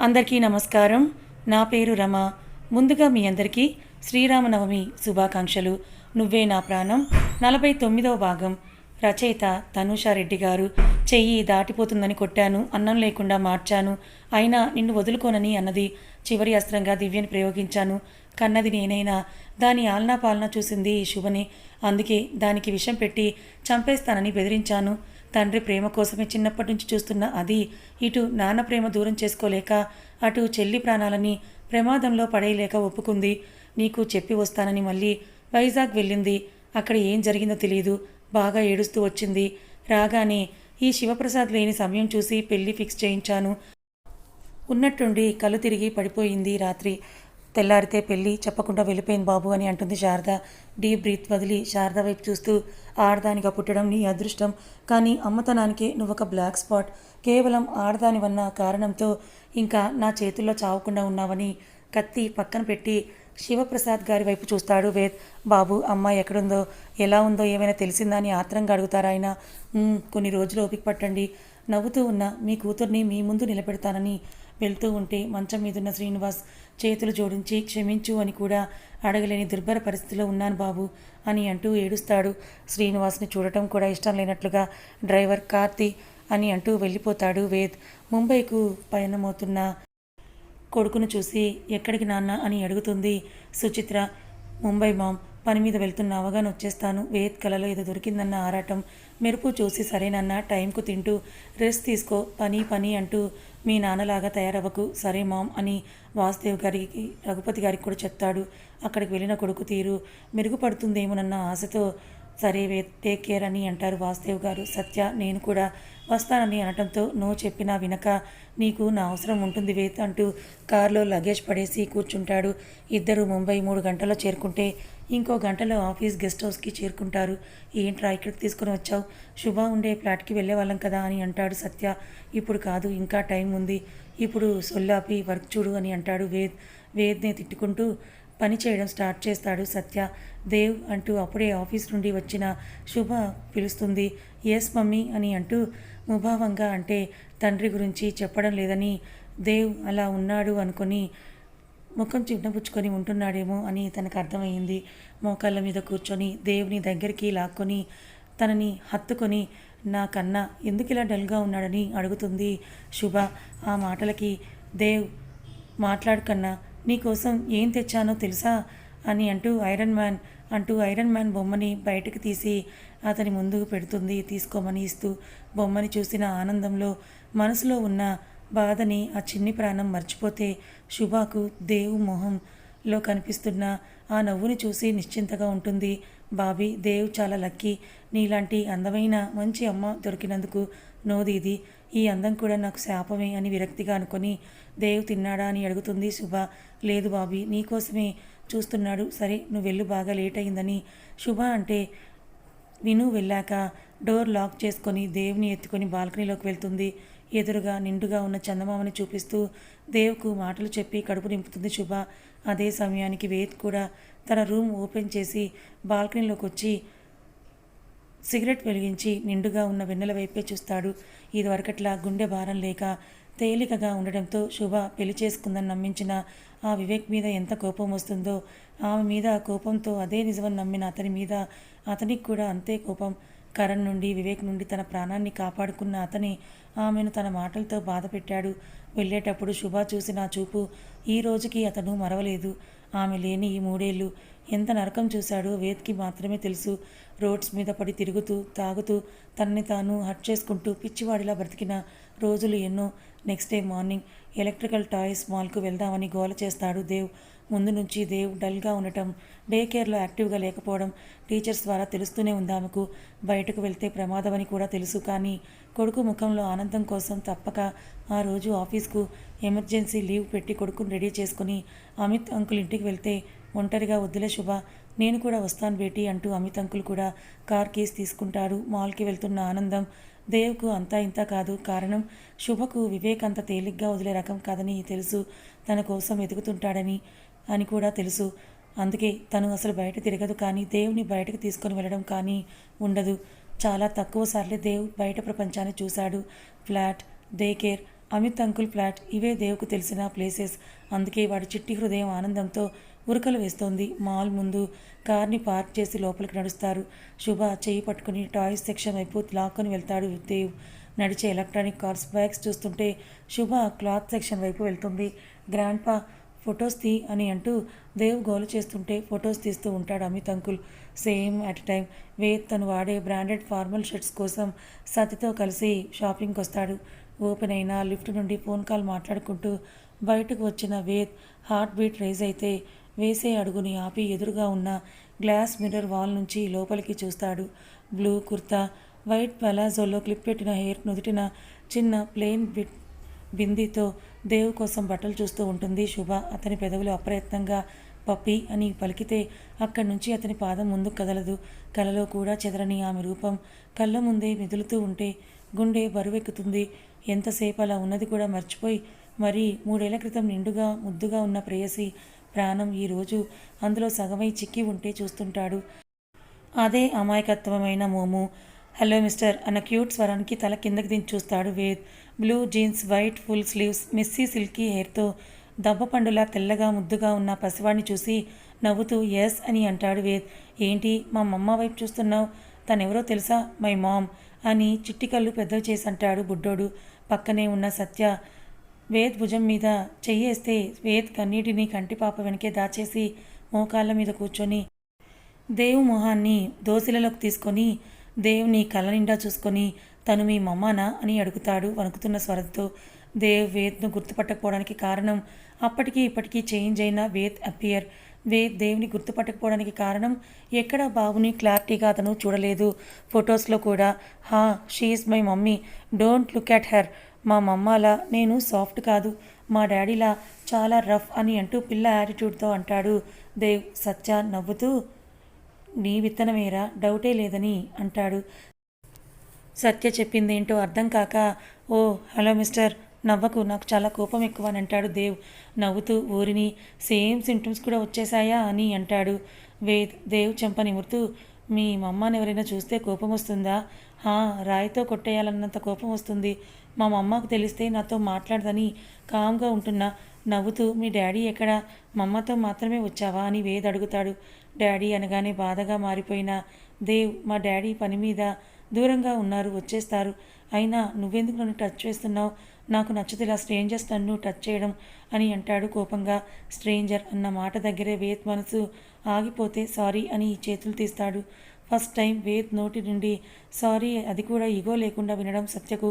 అందరికీ నమస్కారం. నా పేరు రమ. ముందుగా మీ అందరికీ శ్రీరామనవమి శుభాకాంక్షలు. నువ్వే నా ప్రాణం. నలభై తొమ్మిదవ భాగం. రచయిత తనూషారెడ్డి గారు చెయ్యి దాటిపోతుందని కొట్టాను అన్నం లేకుండా మార్చాను. అయినా నిన్ను వదులుకోనని అన్నది చివరి అస్త్రంగా దివ్యని ప్రయోగించాను. కన్నది నేనైనా దాని ఆలనా పాలన చూసింది శుభని. అందుకే దానికి విషం పెట్టి చంపేస్తానని బెదిరించాను. తండ్రి ప్రేమ కోసమే చిన్నప్పటి నుంచి చూస్తున్న అది ఇటు నాన్న ప్రేమ దూరం చేసుకోలేక అటు చెల్లి ప్రాణాలని ప్రమాదంలో పడేయలేక ఒప్పుకుంది. నీకు చెప్పి వస్తానని మళ్ళీ వైజాగ్ వెళ్ళింది. అక్కడ ఏం జరిగిందో తెలియదు బాగా ఏడుస్తూ వచ్చింది. రాగానే ఈ శివప్రసాద్ లేని సమయం చూసి పెళ్ళి ఫిక్స్ చేయించాను. ఉన్నట్టుండి కళ్ళు తిరిగి పడిపోయింది రాత్రి. తెల్లారితే పెళ్ళి చెప్పకుండా వెళ్ళిపోయింది బాబు అని అంటుంది శారద. డీప్ బ్రీత్ వదిలి శారద వైపు చూస్తూ ఆడదానిగా పుట్టడం నీ అదృష్టం కానీ అమ్మతనానికి నువ్వొక బ్లాక్ స్పాట్ కేవలం ఆడదానివన్న కారణంతో ఇంకా నా చేతుల్లో చావకుండా ఉన్నావని కత్తి పక్కన పెట్టి శివప్రసాద్ గారి వైపు చూస్తాడు వేద్. బాబు అమ్మాయి ఎక్కడుందో ఎలా ఉందో ఏమైనా తెలిసిందా అని ఆత్రంగా అడుగుతారా ఆయన. కొన్ని రోజులు ఓపిక పట్టండి. నవ్వుతూ ఉన్న మీ కూతుర్ని మీ ముందు నిలబెడతానని వెళ్తూ ఉంటే మంచం మీదున్న శ్రీనివాస్ చేతులు జోడించి క్షమించు అని కూడా అడగలేని దుర్భర పరిస్థితిలో ఉన్నాను బాబు అని అంటూ ఏడుస్తాడు. శ్రీనివాస్ని చూడటం కూడా ఇష్టం లేనట్లుగా డ్రైవర్ కార్తి అని అంటూ వెళ్ళిపోతాడు వేద్. ముంబైకు పయనమవుతున్న కొడుకును చూసి ఎక్కడికి నాన్న అని అడుగుతుంది సుచిత్ర. ముంబై మామ్ పని మీద వెళ్తున్న అవగాహన వచ్చేస్తాను. వేద్ కలలో ఏదో దొరికిందన్న ఆరాటం మెరుపు చూసి సరేనన్న టైంకు తింటూ రెస్ట్ తీసుకో పని పని అంటూ మీ నాన్నలాగా తయారవ్వకు. సరే మామ్ అని వాసుదేవ్ గారికి రఘుపతి గారికి కూడా చెప్తాడు. అక్కడికి వెళ్ళిన కొడుకు తీరు మెరుగుపడుతుందేమోనన్న ఆశతో సరే వే టేక్ కేర్ అని అంటారు వాసుదేవ్ గారు. సత్య నేను కూడా వస్తానని అనటంతో నో చెప్పినా వినక నీకు నా అవసరం ఉంటుంది వేత్ అంటూ కారులో లగేజ్ పడేసి కూర్చుంటాడు. ఇద్దరు ముంబై మూడు గంటల్లో చేరుకుంటే ఇంకో గంటలో ఆఫీస్ గెస్ట్ హౌస్కి చేరుకుంటారు. ఏంట్రా ఇక్కడికి తీసుకుని వచ్చావు? శుభ ఉండే ఫ్లాట్కి వెళ్ళే వాళ్ళం కదా అని అంటాడు సత్య. ఇప్పుడు కాదు ఇంకా టైం ఉంది. ఇప్పుడు సొల్లాపి వర్క్ చూడు అని అంటాడు వేద్. వేద్ని తిట్టుకుంటూ పని చేయడం స్టార్ట్ చేస్తాడు సత్య. దేవ్ అంటూ అప్పుడే ఆఫీస్ నుండి వచ్చిన శుభ పిలుస్తుంది. ఎస్ మమ్మీ అని అంటూ ముభావంగా అంటే తండ్రి గురించి చెప్పడం లేదని దేవ్ అలా ఉన్నాడు అనుకొని ముఖం చిన్నపుచ్చుకొని ఉంటున్నాడేమో అని తనకు అర్థమైంది మోకాళ్ళ మీద కూర్చొని దేవుని దగ్గరికి లాక్కొని తనని హత్తుకొని నా కన్నా ఎందుకు ఇలా డల్గా ఉన్నాడని అడుగుతుంది శుభ. ఆ మాటలకి దేవ్ మాట్లాడుకన్నా నీకోసం ఏం తెచ్చానో తెలుసా? అని అంటూ ఐరన్ మ్యాన్ అంటూ ఐరన్ మ్యాన్ బొమ్మని బయటకు తీసి అతని ముందుకు పెడుతుంది. తీసుకోమని ఇస్తూ బొమ్మని చూసిన ఆనందంలో మనసులో ఉన్న బాధని ఆ చిన్ని ప్రాణం మర్చిపోతే శుభాకు దేవు మొహంలో కనిపిస్తున్న ఆ నవ్వుని చూసి నిశ్చింతగా ఉంటుంది. బాబీ దేవ్ చాలా లక్కీ. నీలాంటి అందమైన మంచి అమ్మ దొరికినందుకు నోది ఇది. ఈ అందం కూడా నాకు శాపమే అని విరక్తిగా అనుకొని దేవ్ తిన్నాడా అని అడుగుతుంది శుభ. లేదు బాబీ నీకోసమే చూస్తున్నాడు. సరే నువ్వు వెళ్ళు బాగా లేట్ అయిందని. శుభ అంటే విను వెళ్ళాక డోర్ లాక్ చేసుకొని దేవుని ఎత్తుకొని బాల్కనీలోకి వెళ్తుంది. ఎదురుగా నిండుగా ఉన్న చందమామని చూపిస్తూ దేవుకు మాటలు చెప్పి కడుపు నింపుతుంది శుభ. అదే సమయానికి వేద్ కూడా తన రూమ్ ఓపెన్ చేసి బాల్కనీలోకి వచ్చి సిగరెట్ వెలిగించి నిండుగా ఉన్న వెన్నెల వైపే చూస్తాడు. ఇదివరకట్లా గుండె భారం లేక తేలికగా ఉండడంతో శుభ పెళ్ళి చేసుకుందని నమ్మించిన ఆ వివేక్ మీద ఎంత కోపం వస్తుందో ఆమె మీద కోపంతో అదే నిజమని నమ్మిన అతని మీద అతనికి కూడా అంతే కోపం. కరణ్ నుండి వివేక్ నుండి తన ప్రాణాన్ని కాపాడుకున్న అతని ఆమెను తన మాటలతో బాధపెట్టాడు వెళ్ళేటప్పుడు శుభ చూసి నా చూపు ఈ రోజుకి అతను మరవలేదు. ఆమె లేని ఈ మూడేళ్ళు ఎంత నరకం చూశాడో వేద్కి మాత్రమే తెలుసు. రోడ్స్ మీద పడి తిరుగుతూ తాగుతూ తనని తాను హట్ చేసుకుంటూ పిచ్చివాడిలా బ్రతికిన రోజులు ఎన్నో. Next day morning electrical toys మాల్కు వెళ్దామని గోల చేస్తాడు దేవ్. ముందు నుంచి దేవ్ డల్గా ఉండటం డే కేర్లో యాక్టివ్గా లేకపోవడం టీచర్స్ ద్వారా తెలుస్తూనే ఉంది ఆమెకు. బయటకు వెళ్తే ప్రమాదమని కూడా తెలుసు కానీ కొడుకు ముఖంలో ఆనందం కోసం తప్పక ఆ రోజు ఆఫీస్కు ఎమర్జెన్సీ లీవ్ పెట్టి కొడుకుని రెడీ చేసుకుని అమిత్ అంకుల్ ఇంటికి వెళ్తే ఒంటరిగా వద్దులే శుభ నేను కూడా వస్తాను బేటీ అంటూ అమిత్ అంకుల్ కూడా కార్ కేస్ తీసుకుంటారు మాల్కి వెళ్తున్న ఆనందం దేవ్కు అంతా ఇంత కాదు. కారణం శుభకు వివేక్ అంత తేలిగ్గా వదిలే రకం కాదని తెలుసు. తన కోసం ఎదుగుతుంటాడని అని కూడా తెలుసు. అందుకే తను అసలు బయట తిరగదు కానీ దేవుని బయటకు తీసుకొని వెళ్ళడం కానీ ఉండదు. చాలా తక్కువ సార్లే దేవ్ బయట ప్రపంచాన్ని చూశాడు. Flat day care Amit uncle flat ఇవే దేవుకు తెలిసిన ప్లేసెస్. అందుకే వాడి చిట్టి హృదయం ఆనందంతో ఉరకలు వేస్తోంది. మాల్ ముందు కార్ని పార్క్ చేసి లోపలికి నడుస్తారు. శుభ చేయి పట్టుకుని టాయ్స్ సెక్షన్ వైపు లాక్కొని వెళ్తాడు దేవ్. నడిచే ఎలక్ట్రానిక్ కార్స్ బైక్స్ చూస్తుంటే శుభ క్లాత్ సెక్షన్ వైపు వెళ్తుంది. గ్రాండ్ పా ఫొటోస్ తీ అని అంటూ దేవ్ గోలు చేస్తుంటే ఫొటోస్ తీస్తూ ఉంటాడు Amit uncle. Same at time Ved తను వాడే బ్రాండెడ్ ఫార్మల్ షర్ట్స్ కోసం సతితో కలిసి షాపింగ్కి వస్తాడు ఓపెన్ అయిన లిఫ్ట్ నుండి ఫోన్ కాల్ మాట్లాడుకుంటూ బయటకు వచ్చిన వేద్ హార్ట్ బీట్ రైజ్ అయితే వేసే అడుగుని ఆపి ఎదురుగా ఉన్న గ్లాస్ మిర్రర్ వాల్ నుంచి లోపలికి చూస్తాడు. బ్లూ కుర్తా వైట్ పలాజోలో క్లిప్ పెట్టిన హెయిర్ నుదిటిన చిన్న ప్లెయిన్ బిట్ బిందీతో దేవు కోసం బట్టలు చూస్తూ ఉంటుంది. శుభ అతని పెదవులు అప్రయత్నంగా పప్పి అని పలికితే అక్కడి నుంచి అతని పాదం ముందుకు కదలదు. కలలో కూడా చెదరని ఆమె రూపం కళ్ళ ముందే మెదులుతూ ఉంటే గుండె బరువెక్కుతుంది. ఎంతసేపు అలా ఉన్నది కూడా మర్చిపోయి మరి మూడేళ్ళ క్రితం నిండుగా ముద్దుగా ఉన్న ప్రేయసి ప్రాణం ఈరోజు అందులో సగమై చిక్కి ఉంటే చూస్తుంటాడు. అదే అమాయకత్వమైన మోము హలో మిస్టర్ అన్న క్యూట్ స్వరానికి తల కిందకి దించి చూస్తాడు Ved. Blue jeans white full sleeves messy silky హెయిర్తో దబ్బపండులా తెల్లగా ముద్దుగా ఉన్న పసివాడిని చూసి నవ్వుతూ ఎస్ అని అంటాడు వేద్. ఏంటి మా మమ్మ వైపు చూస్తున్నావు? తనెవరో తెలుసా? మై మామ్ అని చిట్టి కళ్ళు పెద్దలు చేసి అంటాడు బుడ్డోడు. పక్కనే ఉన్న సత్య వేద్ భుజం మీద చెయ్యేస్తే వేద్ కన్నీటిని కంటిపాప వెనకే దాచేసి మోకాళ్ళ మీద కూర్చొని దేవు మొహాన్ని దోసిలలోకి తీసుకొని దేవుని కళ్ళ నిండా చూసుకొని తను మీ మమ్మానా అని అడుగుతాడు వణుకుతున్న స్వరంతో దేవ్ వేద్ను గుర్తుపట్టకపోవడానికి కారణం అప్పటికీ ఇప్పటికీ చేంజ్ అయిన వేద్ అపియర్. వేద్ దేవుని గుర్తుపట్టకపోవడానికి కారణం ఎక్కడ బాబుని క్లారిటీగా అతను చూడలేదు. ఫొటోస్లో కూడా హా she is my mummy. Don't look at her. మా మమ్మలా నేను సాఫ్ట్ కాదు. మా డాడీలా చాలా రఫ్ అని అంటూ పిల్ల యాటిట్యూడ్తో అంటాడు దేవ్. సత్య నవ్వుతూ నీ విత్తనమేరా డౌటే లేదని అంటాడు. సత్య చెప్పిందేంటో అర్థం కాక ఓ హలో మిస్టర్ నవ్వకు నాకు చాలా కోపం ఎక్కువ అని అంటాడు దేవ్. నవ్వుతూ ఊరిని సేమ్ సింటమ్స్ కూడా వచ్చేసాయా అని అంటాడు వేద్. దేవ్ చెంప నిమురుతూ మీ మమ్మని ఎవరైనా చూస్తే కోపం వస్తుందా? హా రాయితో కొట్టేయాలన్నంత కోపం వస్తుంది. మా మమ్మకు తెలిస్తే నాతో మాట్లాడదని కామ్గా ఉంటున్నా. నవ్వుతూ మీ డాడీ ఎక్కడ? మమ్మతో మాత్రమే వచ్చావా? అని వేద్ అడుగుతాడు. డాడీ అనగానే బాధగా మారిపోయిన దేవ్ మా డాడీ పని మీద దూరంగా ఉన్నారు వచ్చేస్తారు. అయినా నువ్వెందుకు నన్ను టచ్ చేస్తున్నావు? నాకు నచ్చదు ఇలా స్ట్రేంజర్స్ నన్ను టచ్ చేయడం అని అంటాడు కోపంగా. స్ట్రేంజర్ అన్న మాట దగ్గరే వేద్ మనసు ఆగిపోతే సారీ అని చేతులు తీస్తాడు. ఫస్ట్ టైం వేద్ నోటి నుండి సారీ అది కూడా ఇగో లేకుండా వినడం సత్యకు.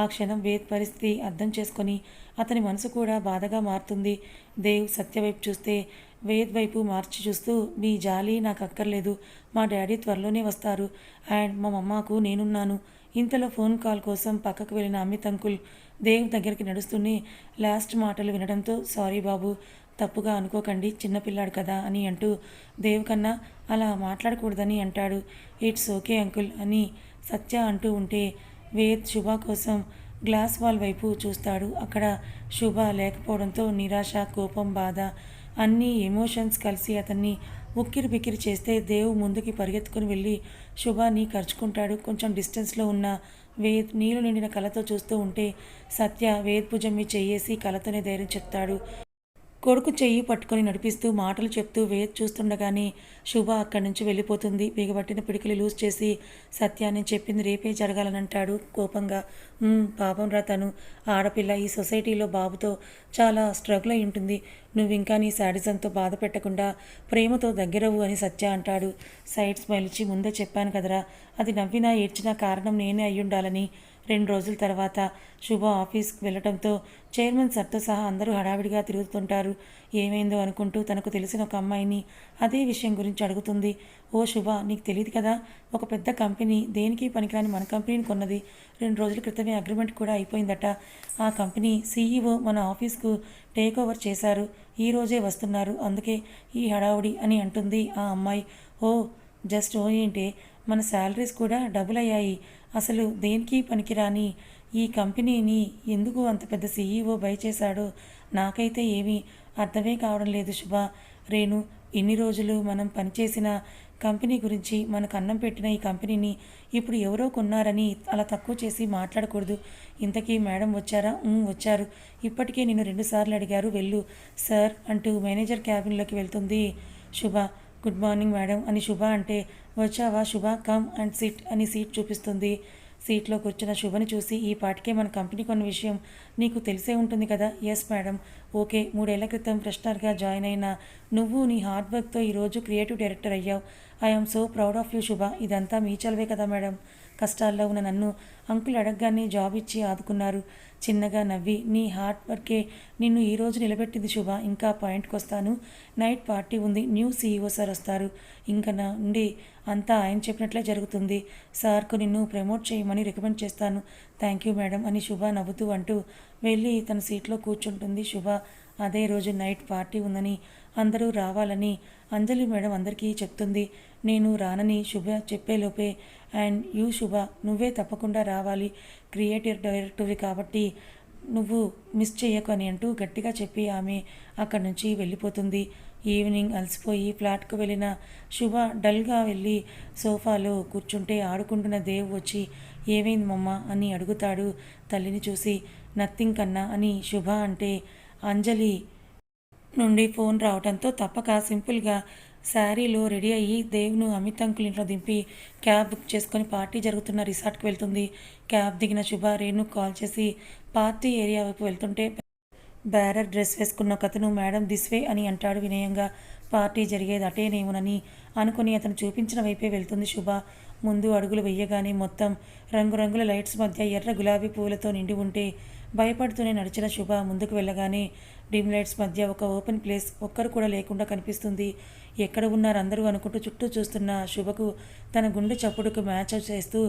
ఆ క్షణం వేద్ పరిస్థితి అర్థం చేసుకొని అతని మనసు కూడా బాధగా మారుతుంది. దేవ్ సత్య వైపు చూస్తే వేద్ వైపు మార్చి చూస్తూ మీ జాలి నాకు అక్కర్లేదు మా డాడీ త్వరలోనే వస్తారు. అండ్ మా మమ్మకు నేనున్నాను. ఇంతలో ఫోన్ కాల్ కోసం పక్కకు వెళ్ళిన అమిత్ అంకుల్ దేవ్ దగ్గరికి నడుస్తూనే లాస్ట్ మాటలు వినడంతో సారీ బాబు తప్పుగా అనుకోకండి. చిన్నపిల్లాడు కదా అని అంటూ దేవ్ కన్నా అలా మాట్లాడకూడదని అంటాడు. ఇట్స్ ఓకే అంకుల్ అని సత్య అంటూ ఉంటే వేద్ శుభ కోసం గ్లాస్ వాల్ వైపు చూస్తాడు. అక్కడ శుభ లేకపోవడంతో నిరాశ కోపం బాధ అన్ని ఎమోషన్స్ కలిసి అతన్ని ఉక్కిరి బిక్కిరి చేస్తే దేవ్ ముందుకి పరిగెత్తుకుని వెళ్ళి శుభాని ఖర్చుకుంటాడు కొంచెం డిస్టెన్స్లో ఉన్న వేద్ నీళ్ళు నిండిన కళతో చూస్తూ ఉంటే సత్య వేద్ భుజం మీద కళతోనే ధైర్యం చెప్తాడు. కొడుకు చెయ్యి పట్టుకొని నడిపిస్తూ మాటలు చెప్తూ వేద్ చూస్తుండగానే శుభ అక్కడి నుంచి వెళ్ళిపోతుంది. బిగబట్టిన పిడికిలు లూజ్ చేసి సత్యాన్ని చెప్పింది రేపే జరగాలనంటాడు కోపంగా. పాపం రా తను. ఆడపిల్ల ఈ సొసైటీలో బాబుతో చాలా స్ట్రగుల్ అయి ఉంటుంది. నువ్వు ఇంకా నీ శాడిజంతో బాధ పెట్టకుండా ప్రేమతో దగ్గరవు అని సత్య అంటాడు. సైడ్ స్మైల్ ఇచ్చి ముందే చెప్పాను కదరా. అది నవ్వినా ఏడ్చినా కారణం నేనే అయ్యుండాలని రెండు రోజుల తర్వాత శుభ ఆఫీస్కి వెళ్ళటంతో చైర్మన్ సర్తో సహా అందరూ హడావిడిగా తిరుగుతుంటారు. ఏమైందో అనుకుంటూ తనకు తెలిసిన ఒక అమ్మాయిని అదే విషయం గురించి అడుగుతుంది. ఓ శుభ నీకు తెలియదు కదా? ఒక పెద్ద కంపెనీ దేనికి పనికిరాని మన కంపెనీని కొన్నది. రెండు రోజుల క్రితమే అగ్రిమెంట్ కూడా అయిపోయిందట. ఆ కంపెనీ సీఈఓ మన ఆఫీస్కు టేక్ ఓవర్ చేశారు. ఈ రోజే వస్తున్నారు. అందుకే ఈ హడావుడి అని అంటుంది ఆ అమ్మాయి. ఓ జస్ట్ ఓ ఏంటే? మన శాలరీస్ కూడా డబుల్ అయ్యాయి. అసలు దేనికి పనికిరాని ఈ కంపెనీని ఎందుకు అంత పెద్ద సీఈఓ బై చేశాడో నాకైతే ఏమీ అర్థమే కావడం లేదు శుభ. రేణు ఇన్ని రోజులు మనం పనిచేసిన కంపెనీ గురించి మనకు అన్నం పెట్టిన ఈ కంపెనీని ఇప్పుడు ఎవరో కొన్నారని అలా తక్కువ చేసి మాట్లాడకూడదు. ఇంతకీ మేడం వచ్చారా? వచ్చారు. ఇప్పటికే నేను రెండుసార్లు అడిగారు. వెళ్ళు. సార్ అంటూ మేనేజర్ క్యాబిన్లోకి వెళ్తుంది శుభ. గుడ్ మార్నింగ్ మేడం అని శుభ అంటే వచ్చావా శుభ? కమ్ అండ్ సిట్ అని సీట్ చూపిస్తుంది. సీట్లో కూర్చున్న శుభని చూసి ఈ పాటికే మన కంపెనీ కొన్న విషయం నీకు తెలిసే ఉంటుంది కదా? ఎస్ మేడం ఓకే మూడేళ్ళ క్రితం ఫ్రెషనర్గా జాయిన్ అయిన నువ్వు నీ హార్డ్ వర్క్తో ఈరోజు క్రియేటివ్ డైరెక్టర్ అయ్యావు. I'm so proud of you Shubha. ఇదంతా మీ చలవే కదా మేడం కష్టాల్లో ఉన్న నన్ను అంకుల్ అడగగానే జాబ్ ఇచ్చి ఆదుకున్నారు. చిన్నగా నవ్వి నీ హార్డ్ వర్కే నిన్ను ఈరోజు నిలబెట్టింది శుభ ఇంకా పాయింట్కి వస్తాను. నైట్ పార్టీ ఉంది న్యూ సీఈఓ సార్ వస్తారు. ఇంకా నా నుండి అంతా ఆయన చెప్పినట్లే జరుగుతుంది. సార్కు నిన్ను ప్రమోట్ చేయమని రికమెండ్ చేస్తాను. థ్యాంక్ యూ మేడం అని శుభ నవ్వుతూ అంటూ వెళ్ళి తన సీట్లో కూర్చుంటుంది శుభ. అదే రోజు నైట్ పార్టీ ఉందని అందరూ రావాలని అంజలి మేడం అందరికీ చెప్తుంది. నేను రానని శుభ చెప్పేలోపే అండ్ యూ శుభ నువ్వే తప్పకుండా రావాలి. క్రియేటివ్ డైరెక్టర్వి కాబట్టి నువ్వు మిస్ చేయకు అని అంటూ గట్టిగా చెప్పి ఆమె అక్కడి నుంచి వెళ్ళిపోతుంది. ఈవినింగ్ అలసిపోయి ఫ్లాట్కు వెళ్ళిన శుభ డల్గా వెళ్ళి సోఫాలో కూర్చుంటే ఆడుకుంటున్న దేవ్ వచ్చి ఏమైంది మమ్మ? అని అడుగుతాడు తల్లిని చూసి. నథింగ్ కన్నా అని శుభ అంటే అంజలి నుండి ఫోన్ రావడంతో తప్పక సింపుల్గా శారీలో రెడీ అయ్యి దేవును అమిత్ అంకుల్ ఇంట్లో దింపి క్యాబ్ బుక్ చేసుకొని పార్టీ జరుగుతున్న రిసార్ట్కి వెళ్తుంది. క్యాబ్ దిగిన శుభ రేణు కాల్ చేసి పార్టీ ఏరియా వైపు వెళ్తుంటే బ్యారర్ డ్రెస్ వేసుకున్న కథను మేడం దిస్ వే అని అంటాడు వినయంగా. పార్టీ జరిగేది అటేనేమునని అనుకుని అతను చూపించిన వైపే వెళ్తుంది శుభ. ముందు అడుగులు వెయ్యగానే మొత్తం రంగురంగుల లైట్స్ మధ్య ఎర్ర గులాబీ పువ్వులతో నిండి ఉంటే భయపడుతూనే నడిచిన శుభ ముందుకు వెళ్ళగానే డిమ్ లైట్స్ మధ్య ఒక ఓపెన్ ప్లేస్ ఒక్కరు కూడా లేకుండా కనిపిస్తుంది. ఎక్కడ ఉన్నారు అందరూ అనుకుంటూ చుట్టూ చూస్తున్న శుభకు తన గుండె చప్పుడుకు మ్యాచ్ చేస్తూ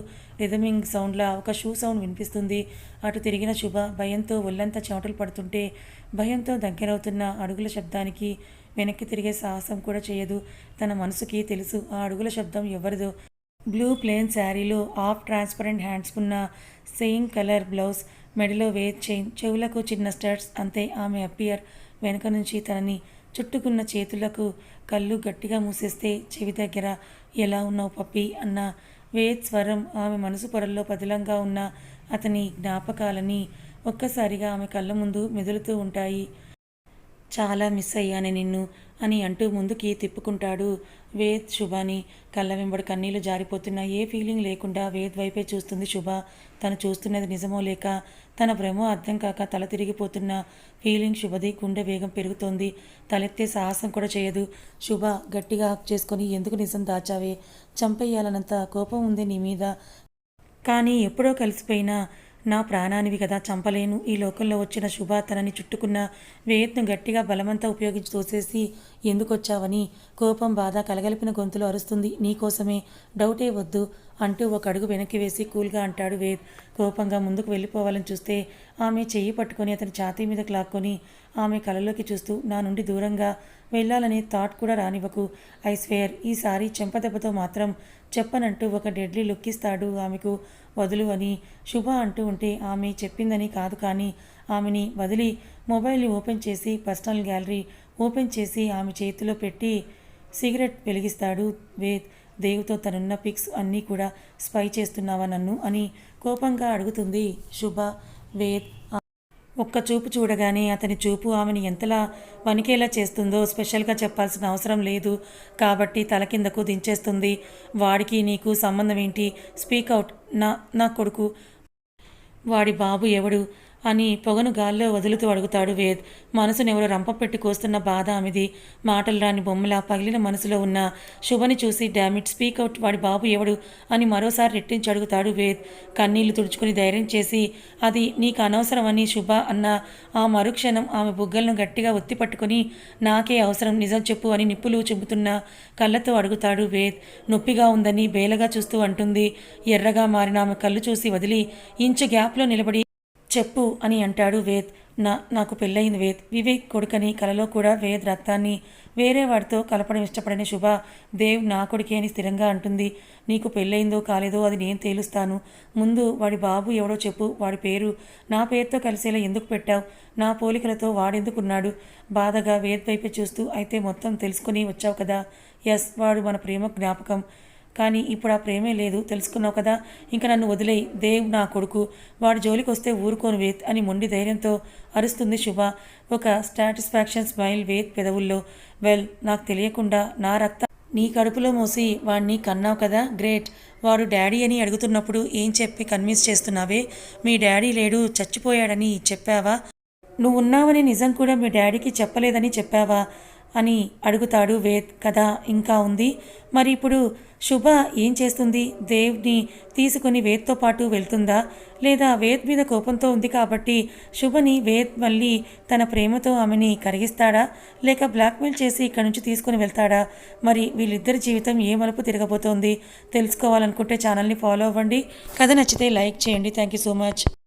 రిథమింగ్ సౌండ్లా ఒక షూ సౌండ్ వినిపిస్తుంది. అటు తిరిగిన శుభ భయంతో ఒళ్ళంతా చెమటలు పడుతుంటే భయంతో దగ్గరవుతున్న అడుగుల శబ్దానికి వెనక్కి తిరిగే సాహసం కూడా చేయదు. తన మనసుకి తెలుసు ఆ అడుగుల శబ్దం ఎవరిదో. బ్లూ ప్లేన్ శారీలో ఆఫ్ ట్రాన్స్పరెంట్ హ్యాండ్స్ ఉన్న సేమ్ కలర్ బ్లౌజ్ మెడలో వేర్ చైన్ చెవులకు చిన్న స్టడ్స్ అంతే ఆమె అప్పియర్ వెనక నుంచి తనని చుట్టుకున్న చేతులకు కళ్ళు గట్టిగా మూసేస్తే చెవి దగ్గర ఎలా ఉన్నావు పప్పి అన్న వేద్ స్వరం ఆమె మనసు పొరల్లో పదిలంగా ఉన్న అతని జ్ఞాపకాలని ఒక్కసారిగా ఆమె కళ్ళ ముందు మెదులుతూ ఉంటాయి. చాలా మిస్ అయ్యాను నిన్ను. అని అంటూ ముందుకి తిప్పుకుంటాడు వేద్ శుభాని. కళ్ళ వెంబడి కన్నీళ్ళు జారిపోతున్నా ఏ ఫీలింగ్ లేకుండా వేద్ వైపే చూస్తుంది శుభ. తను చూస్తున్నది నిజమో లేక తన భ్రమో అర్థం కాక తల తిరిగిపోతున్న ఫీలింగ్ శుభది గుండె వేగం పెరుగుతోంది. తలెత్తే సాహసం కూడా చేయదు. శుభ గట్టిగా హక్ చేసుకొని ఎందుకు నిజం దాచావే? చంపేయాలనంత కోపం ఉంది నీ మీద. కానీ ఎప్పుడో కలిసిపోయినా నా ప్రాణానివి కదా చంపలేను. ఈ లోకంలో వచ్చిన శుభ తనని చుట్టుకున్న వేయత్ను గట్టిగా బలమంతా ఉపయోగించి తోసేసి ఎందుకొచ్చావని కోపం బాధ కలగలిపిన గొంతులో అరుస్తుంది. నీకోసమే. డౌటే వద్దు. అంటూ ఒక అడుగు వెనక్కి వేసి కూల్గా అంటాడు వేద్. కోపంగా ముందుకు వెళ్ళిపోవాలని చూస్తే ఆమె చెయ్యి పట్టుకొని అతని ఛాతీ మీదకి లాక్కొని ఆమె కలలోకి చూస్తూ నా నుండి దూరంగా వెళ్ళాలనే థాట్ కూడా రానివ్వకు. ఐ స్వేర్ ఈసారి చెంపదెబ్బతో మాత్రం చెప్పనంటూ ఒక డెడ్లీ లుక్కిస్తాడు ఆమెకు వదులు అని. శుభ అంటూ ఉంటే ఆమె చెప్పిందని కాదు కానీ ఆమెని వదిలి మొబైల్ని ఓపెన్ చేసి పర్సనల్ గ్యాలరీ ఓపెన్ చేసి ఆమె చేతిలో పెట్టి సిగరెట్ వెలిగిస్తాడు వేద్. దేవుతో తనున్న పిక్స్ అన్నీ కూడా స్పై చేస్తున్నావా నన్ను అని కోపంగా అడుగుతుంది శుభ వేద్ ఒక్క చూపు చూడగానే అతని చూపు ఆమెను ఎంతలా వణికేలా చేస్తుందో స్పెషల్గా చెప్పాల్సిన అవసరం లేదు. కాబట్టి తల కిందకు దించేస్తుంది. వాడికి నీకు సంబంధం ఏంటి? స్పీక్ అవుట్ నా నా కొడుకు. వాడి బాబు ఎవడు? అని పొగను గాల్లో వదులుతూ అడుగుతాడు వేద్. మనసునెవరో రంప పెట్టి కోస్తున్న బాధ ఆమెది మాటలు రాని బొమ్మలా పగిలిన మనసులో ఉన్న శుభని చూసి డామిట్ స్పీకౌట్ వాడి బాబు ఎవడు? అని మరోసారి రెట్టించి అడుగుతాడు వేద్. కన్నీళ్ళు తుడుచుకుని ధైర్యం చేసి అది నీకు అనవసరమని శుభ అన్న ఆ మరుక్షణం ఆమె బుగ్గలను గట్టిగా ఒత్తి పట్టుకుని నాకే అవసరం నిజం చెప్పు అని నిప్పులు చెబుతున్న కళ్ళతో అడుగుతాడు వేద్. నొప్పిగా ఉందని బేలగా చూస్తూ అంటుంది. ఎర్రగా మారిన ఆమె కళ్ళు చూసి వదిలి ఇంచు గ్యాప్లో నిలబడి చెప్పు అని అంటాడు వేద్. నా నాకు పెళ్ళయింది వేద్. వివేక్ కొడుకని కలలో కూడా వేద్ రక్తాన్ని వేరే వాడితో కలపడం ఇష్టపడని శుభ. దేవ్ నా కొడుకే అని స్థిరంగా అంటుంది. నీకు పెళ్ళయిందో కాలేదో అది నేను తేలుస్తాను. ముందు వాడి బాబు ఎవడో చెప్పు వాడి పేరు. నా పేరుతో కలిసేలా ఎందుకు పెట్టావు? నా పోలికలతో వాడెందుకున్నాడు? బాధగా వేద్ వైపే చూస్తూ అయితే మొత్తం తెలుసుకుని వచ్చావు కదా? ఎస్ వాడు మన ప్రేమ జ్ఞాపకం. కానీ ఇప్పుడు ఆ ప్రేమే లేదు తెలుసుకున్నావు కదా. ఇంకా నన్ను వదిలేయి దేవ్ నా కొడుకు. వాడి జోలికి వస్తే ఊరుకోను వేత్ అని మొండి ధైర్యంతో అరుస్తుంది శుభ. ఒక సాటిస్ఫాక్షన్ స్మైల్ వేత్ పెదవుల్లో. వెల్ నాకు తెలియకుండా నా రక్త నీ కడుపులో మోసి వాడిని కన్నావు కదా? గ్రేట్. వాడు డాడీ అని అడుగుతున్నప్పుడు ఏం చెప్పి కన్విన్స్ చేస్తున్నావే? మీ డాడీ లేడు చచ్చిపోయాడని చెప్పావా? నువ్వు ఉన్నావని నిజం కూడా మీ డాడీకి చెప్పలేదని చెప్పావా? అని అడుగుతాడు వేద్. కథ ఇంకా ఉంది. మరి ఇప్పుడు శుభ ఏం చేస్తుంది? దేవ్ని తీసుకుని వేద్తో పాటు వెళ్తుందా? లేదా వేద్ మీద కోపంతో ఉంది కాబట్టి శుభని వేద్ మళ్ళీ తన ప్రేమతో ఆమెని కరిగిస్తాడా? లేక బ్లాక్మెయిల్ చేసి ఇక్కడి నుంచి తీసుకుని వెళ్తాడా? మరి వీళ్ళిద్దరి జీవితం ఏ మలుపు తిరగబోతోంది? తెలుసుకోవాలనుకుంటే ఛానల్ని ఫాలో అవ్వండి. కథ నచ్చితే లైక్ చేయండి. Thank you so much.